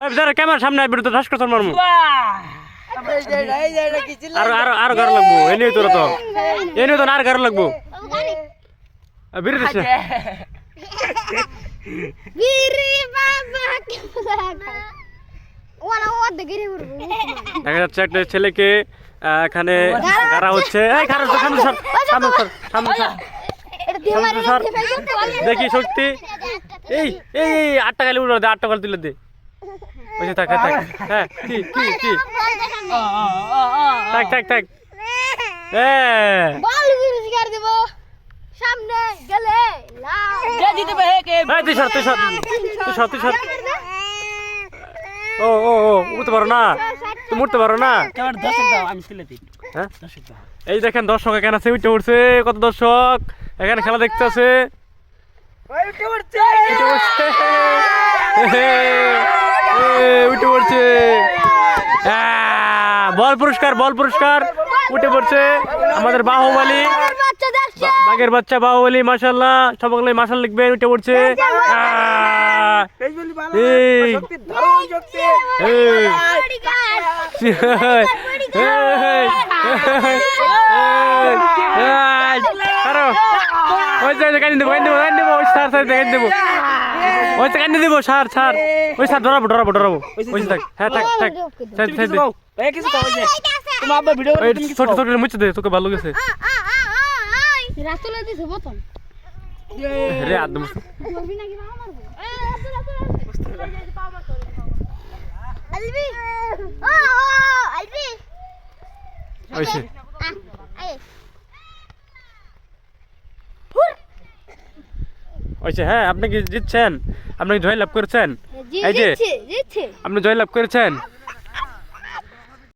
যারা সামনে আসবে তো ঠাস করে তোর মারমু এই যে এটা, এই যে এটা কি চিল্লা আর আর আর গার লাগবো এ নিয়ে তোরা তো এ নিয়ে তো আর গার লাগবো দেখা যাচ্ছে একটা ছেলেকে এখানে গারা হচ্ছে এই দেখি এই এই এই আটটা গালি উড়ে দে আটটা গালি তুলে দে ওই যে থাক থাক থাক। হ্যাঁ কি কি কি? থাক থাক থাক। হ্যাঁ। বল দেব। সামনে গেলে যে বে কে? এই তুই সর তুই সর। তুই সর তুই সর। ও ও ও উঠতে পারো না। তুমি উঠতে পারো না। তোমার দর্শক দাও আমি তুলে দিই। হ্যাঁ? দর্শক দাও। এই দেখেন দর্শক এখানে আছে উঠে উঠছে কত দর্শক। এখানে খেলা দেখতে আছে। উঠে উঠছে। উঠে পড়ছে বল পুরস্কার বল পুরস্কার উঠে পড়ছে আমাদের বাহুবলী বাঘের বাচ্চা বাহুবলী মাশাল্লাহ সবাই মাশাল লিখবেন উঠে পড়ছে দেবো, দেবো, দেবো, ওই সার, কান্দি দেবো। সার, সার। ওই সার, ধরাবো, ধরাবো, ধরাবো। ওই থাক, হ্যাঁ, থাক, থাক। সাইড, তুমি সাইড এই কিছু কও এই যে তোমার আব্বা ভিডিও করে তুমি ছোট ছোট মুছে দে, তোকে ভালো গেছে। রাতুলে দিছে বোতল। রে, আদ মুছে। ধরবি নাকি বাবা মারবো? আলবি! ও ও আলবি! ওই ওই সে, হ্যাঁ, আপনি কি জিতছেন? আপনি কি জয় লাভ করেছেন এই যে জিতছে জিতছে। আপনি জয় লাভ করেছেন?